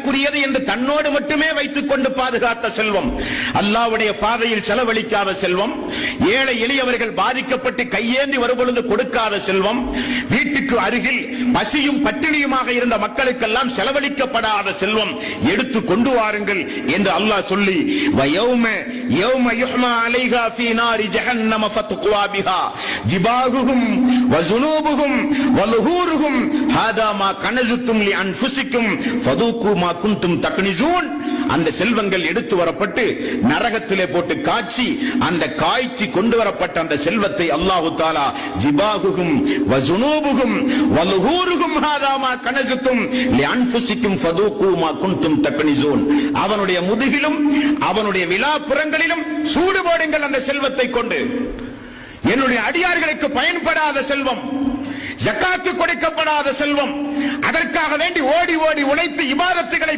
குறியது என்று தன்னோடு மட்டுமே வைத்துக் கொண்டு பாதுகாத்த செல்வம். அல்லாவுடைய பாதையில் செலவழிக்காத செல்வம். ஏழை எளியவர்கள் பாதிக்கப்பட்டு கையேந்தி வரும்பொழுது கொடுக்காத செல்வம். வீட்டுக்கு அருகில் பசியும் பட்டினியுமாக இருந்த மக்களுக்கெல்லாம் செலவழிக்கப்படாத செல்வம் எடுத்து கொண்டு வாருங்கள் என்று அல்லாஹ் சொல்லி வயௌம யௌம யுஹ்மா அலைஹா ஃபீ நாரி ஜஹன்னம ஃபத்குவா பிஹா. ஜிபாஹுஹும் வஸுனூபுஹும் வலுஹூருஹும் ஹாதா மா கனசுத்தும் லி அன்ஃபுசிக்கும். ஃபதூக்கு மா குன்தும் தக்னிசூன். அந்த செல்வங்கள் எடுத்து வரப்பட்டு நரகத்திலே போட்டு காய்ச்சி அந்த காய்ச்சி கொண்டு வரப்பட்ட அந்த செல்வத்தை அல்லாஹு தாலா ஜிபாகுகும் வசுனூபுகும் வலுகூருகும் ஹாதாமா கனசுத்தும் லி அன்ஃபுசிக்கும் குன்தும் தக்னிசூன். அவனுடைய முதுகிலும் அவனுடைய விழாப்புறங்களிலும் சூடு போடுங்கள் அந்த செல்வத்தை கொண்டு. என்னுடைய அடியார்களுக்கு பயன்படாத செல்வம் ஜக்காத்து கொடுக்கப்படாத செல்வம் அதற்காக வேண்டி ஓடி ஓடி உழைத்து இபாதத்து